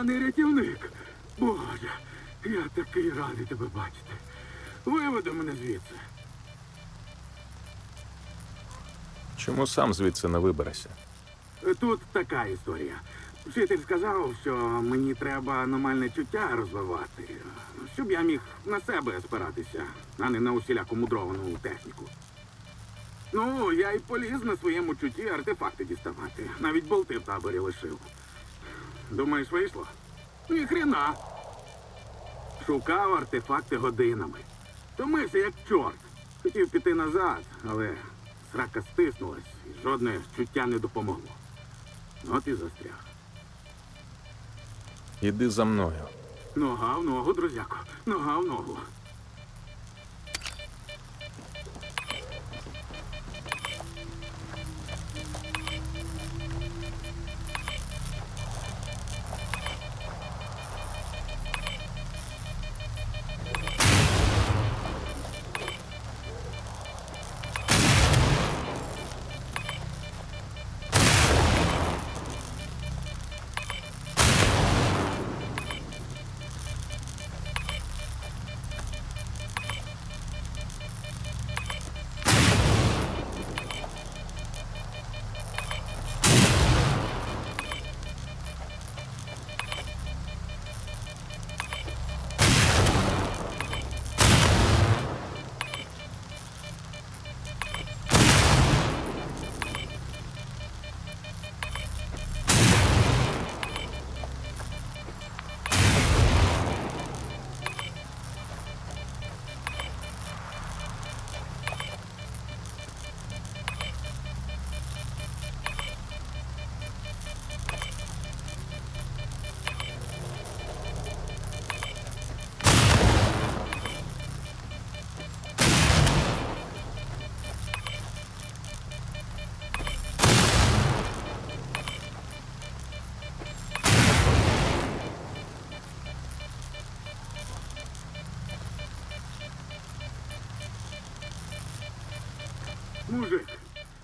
Той сраний рятівник. Боже, я такий радий тебе бачити. Виведи мене звідси. Чому сам звідси не виберешся? Тут така історія. Вчитель сказав, що мені треба аномальне чуття розвивати, щоб я міг на себе спиратися, а не на усіляку мудровану техніку. Ну, я й поліз на своєму чутті артефакти діставати. Навіть болти в таборі лишив. Думаєш, вийшло? Ні хрена. Шукав артефакти годинами. Томився як чорт. Хотів піти назад, але срака стиснулась, і жодне чуття не допомогло. От і застряг. Іди за мною. Нога в ногу, друзяко. Нога в ногу.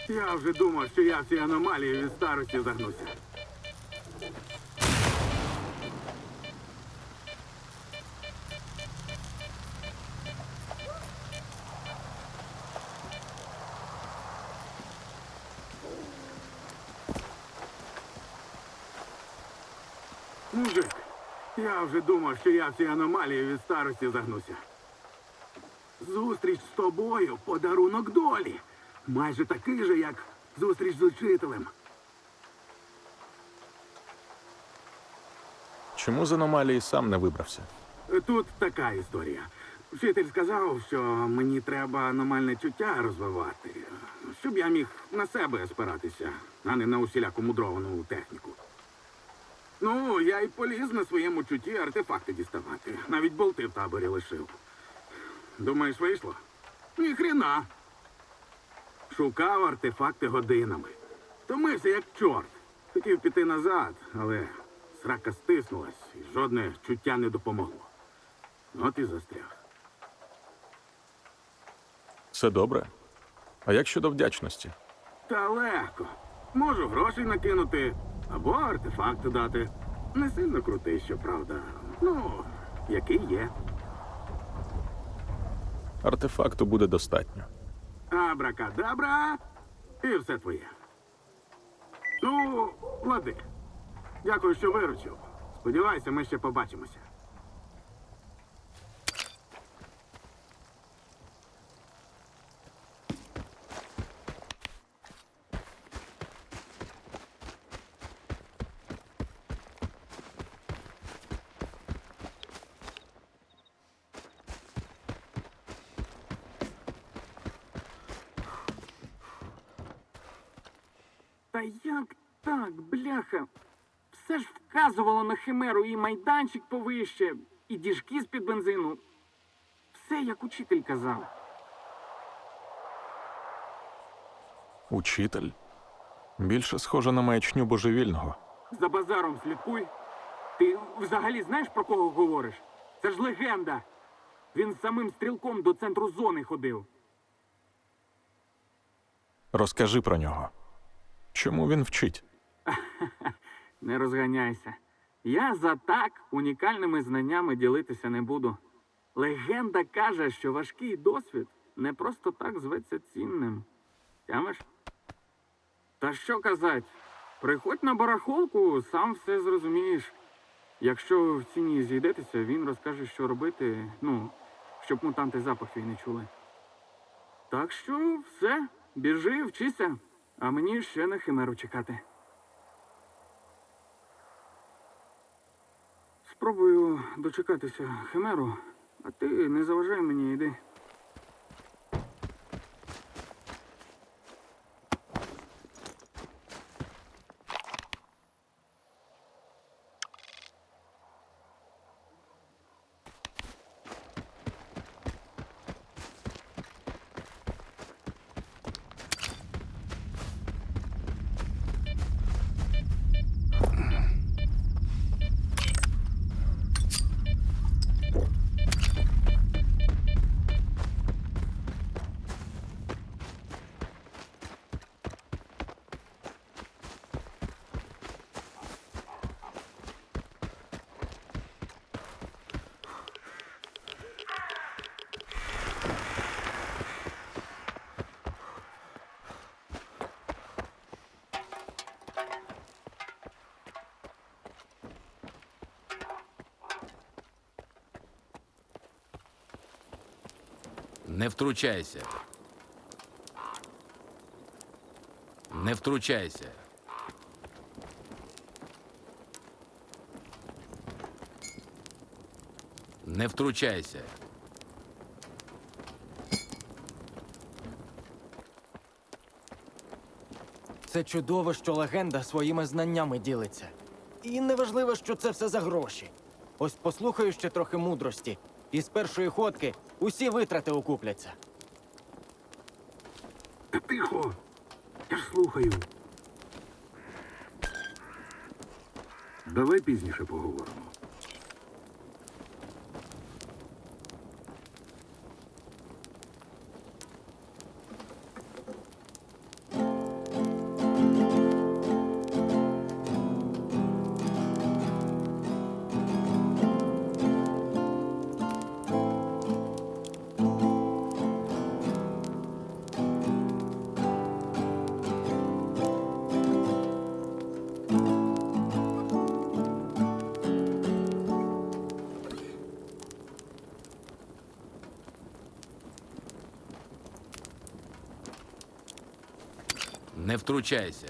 я вже думав, що я в цій аномалії від старості загнуся. Мужик, я вже думав, що я в цій аномалії від старості загнуся. Зустріч з тобою подарунок долі. Майже такий же, як зустріч з учителем. Чому з аномалії сам не вибрався? Тут така історія. Вчитель сказав, що мені треба аномальне чуття розвивати, щоб я міг на себе спиратися, а не на усіляку мудровану техніку. Ну, я й поліз на своєму чутті артефакти діставати. Навіть болти в таборі лишив. Думаєш, вийшло? Ні хрена. Шукав артефакти годинами. Томився як чорт. Хотів піти назад, але срака стиснулась, і жодне чуття не допомогло. От і застряг. Все добре. А як щодо вдячності? Та легко. Можу грошей накинути або артефакти дати. Не сильно крутий, щоправда. Ну, який є. Артефакту буде достатньо. Абракадабра, і все твоє. Ну, владик. Дякую, що виручив. Сподіваюся, ми ще побачимося. Та як так, бляха? Все ж вказувало на химеру і майданчик повище, і діжки з-під бензину. Все, як учитель казав. Учитель? Більше схоже на маячню божевільного. За базаром слідкуй. Ти взагалі знаєш про кого говориш? Це ж легенда. Він з самим стрілком до центру зони ходив. Розкажи про нього. Чому він вчить? Не розганяйся. Я за так унікальними знаннями ділитися не буду. Легенда каже, що важкий досвід не просто так зветься цінним. Тямиш? Та що казать? Приходь на барахолку, сам все зрозумієш. Якщо в ціні зійдетеся, він розкаже, що робити, ну, щоб мутанти запах твій не чули. Так що все, біжи, вчися, а мені ще на химеру чекати. Спробую дочекатися химеру, а ти не заважай мені, йди. Не втручайся. Не втручайся. Не втручайся. Це чудово, що легенда своїми знаннями ділиться. І неважливо, що це все за гроші. Ось послухаю ще трохи мудрості, і з першої ходки усі витрати окупляться. Та тихо. Я ж слухаю. Давай пізніше поговоримо. Втручайся.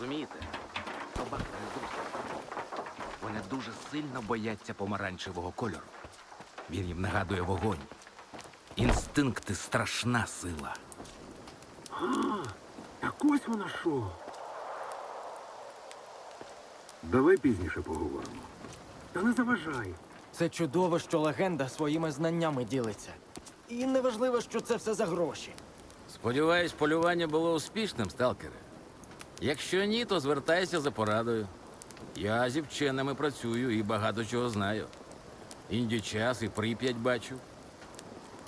Розумієте? Собаки не зовсім. Вони дуже сильно бояться помаранчевого кольору. Він їм нагадує вогонь. Інстинкти страшна сила. Так ось воно що. Давай пізніше поговоримо. Та не заважай. Це чудово, що легенда своїми знаннями ділиться. І неважливо, що це все за гроші. Сподіваюсь, полювання було успішним, сталкере. Якщо ні, то звертайся за порадою. Я зі вченими працюю і багато чого знаю. Інді час і прип'ять бачу.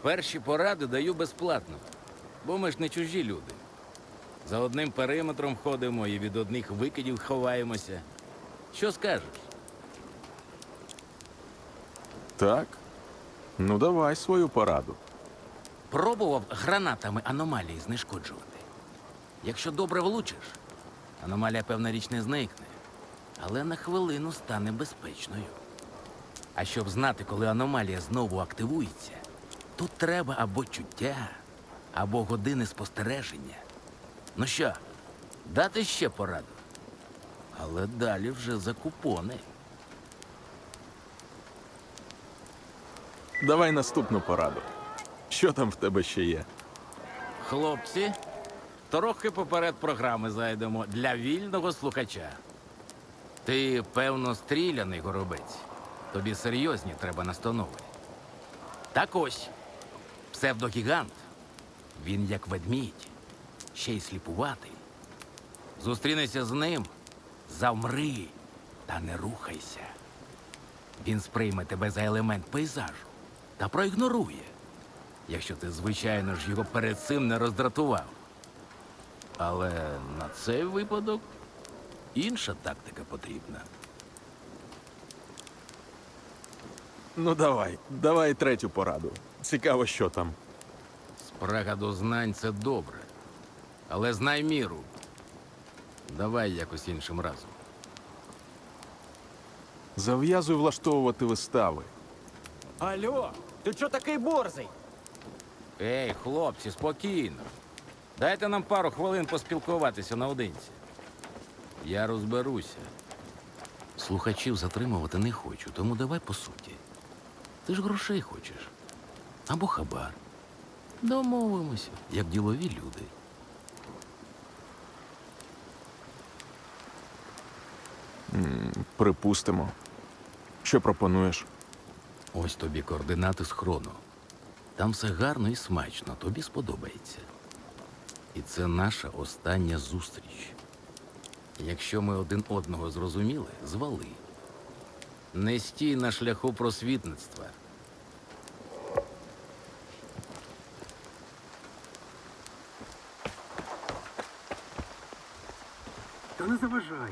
Перші поради даю безплатно, бо ми ж не чужі люди. За одним периметром ходимо і від одних викидів ховаємося. Що скажеш? Так? Ну, давай свою пораду. Пробував гранатами аномалії знешкоджувати. Якщо добре влучиш, аномалія, певна річ, не зникне, але на хвилину стане безпечною. А щоб знати, коли аномалія знову активується, тут треба або чуття, або години спостереження. Ну що, дати ще пораду? Але далі вже за купони. Давай наступну пораду. Що там в тебе ще є? Хлопці, трохи поперед програми зайдемо для вільного слухача. Ти, певно, стріляний горобець. Тобі серйозні треба настанови. Так ось, псевдогігант. Він як ведмідь, ще й сліпуватий. Зустрінися з ним, завмри та не рухайся. Він сприйме тебе за елемент пейзажу та проігнорує якщо ти, звичайно ж, його перед цим не роздратував. Але на цей випадок інша тактика потрібна. Ну давай, давай третю пораду. Цікаво, що там. Спрага до знань це добре. Але знай міру. Давай якось іншим разом. Зав'язуй влаштовувати вистави. Алло, ти чо такий борзий? Ей, хлопці, спокійно. Дайте нам пару хвилин поспілкуватися наодинці. Я розберуся. Слухачів затримувати не хочу, тому давай по суті. Ти ж грошей хочеш. Або хабар. Домовимося, як ділові люди. Припустимо. Що пропонуєш? Ось тобі координати схрону. Там все гарно і смачно, тобі сподобається. І це наша остання зустріч. Якщо ми один одного зрозуміли, звали. Не стій на шляху просвітництва. Та не заважай.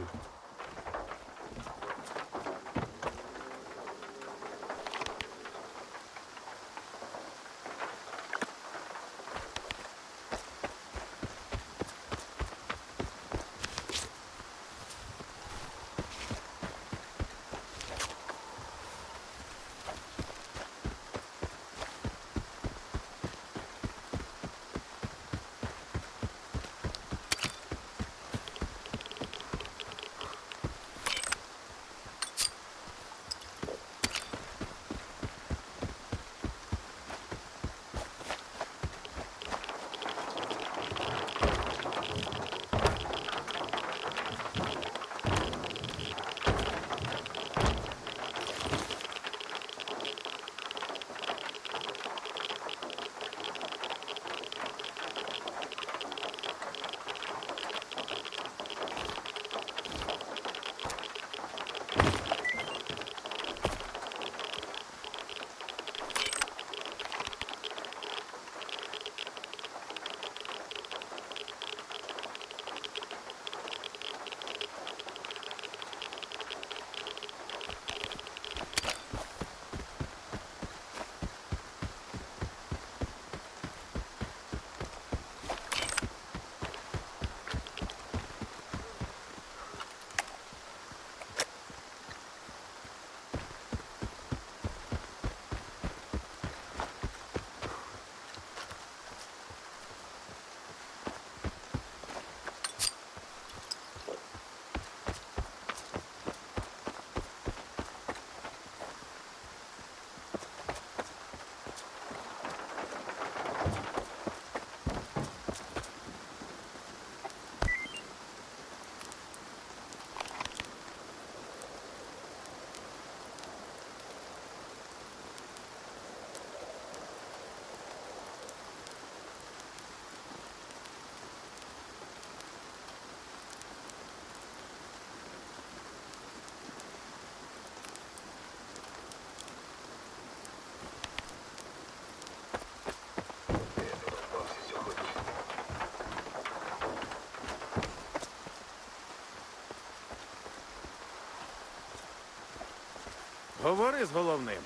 Говори з головним.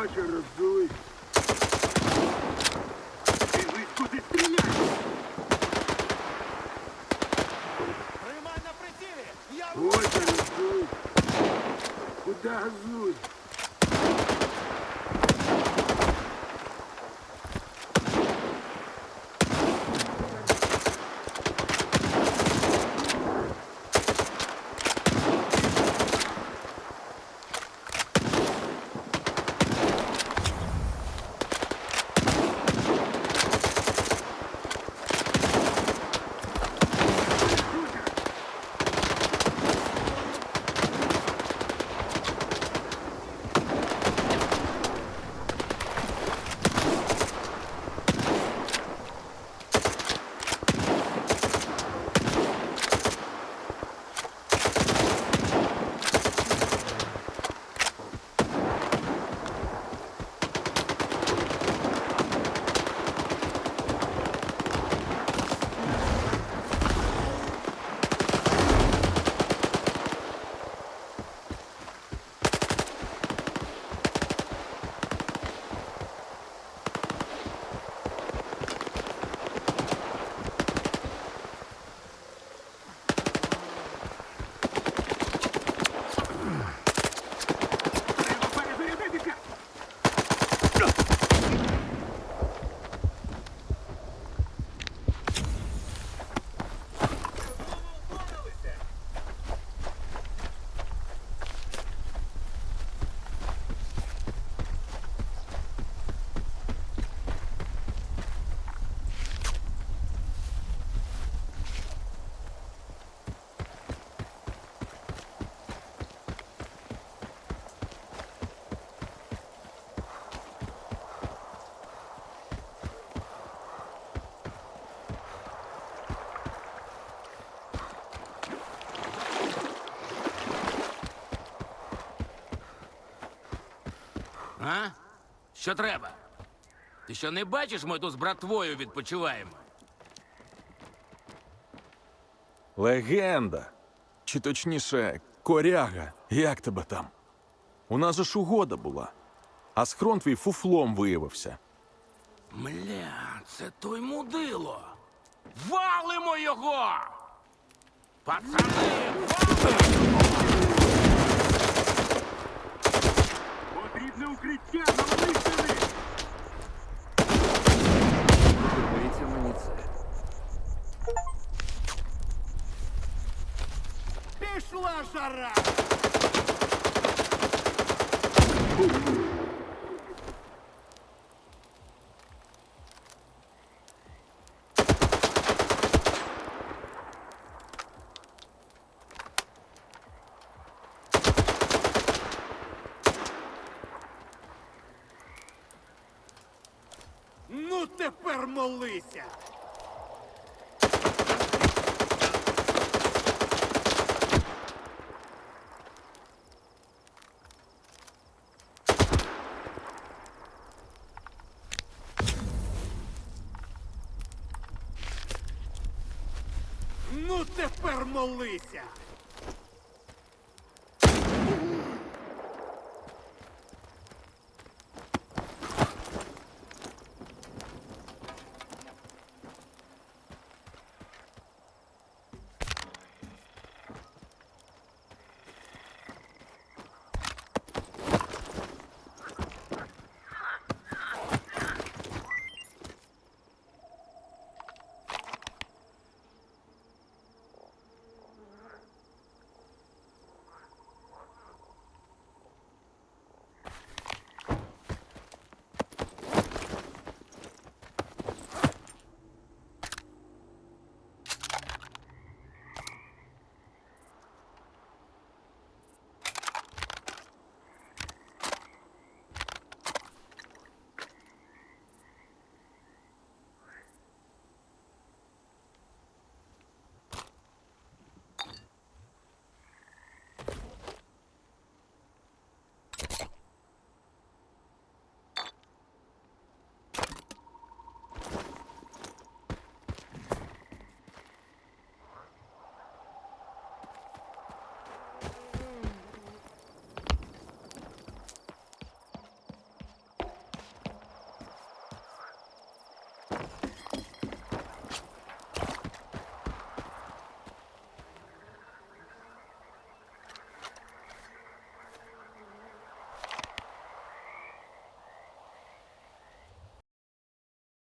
Очі роздуй. А? Що треба? Ти що не бачиш, ми тут з братвою відпочиваємо? Легенда. Чи точніше, коряга. Як тебе там? У нас же ж угода була. А схрон твій фуфлом виявився. Мля, це той мудило. Валимо його! Пацани! валимо! Потрібне укриття, навали сюди! Подобається мені це. пішла жара! Молися! Ну тепер молися!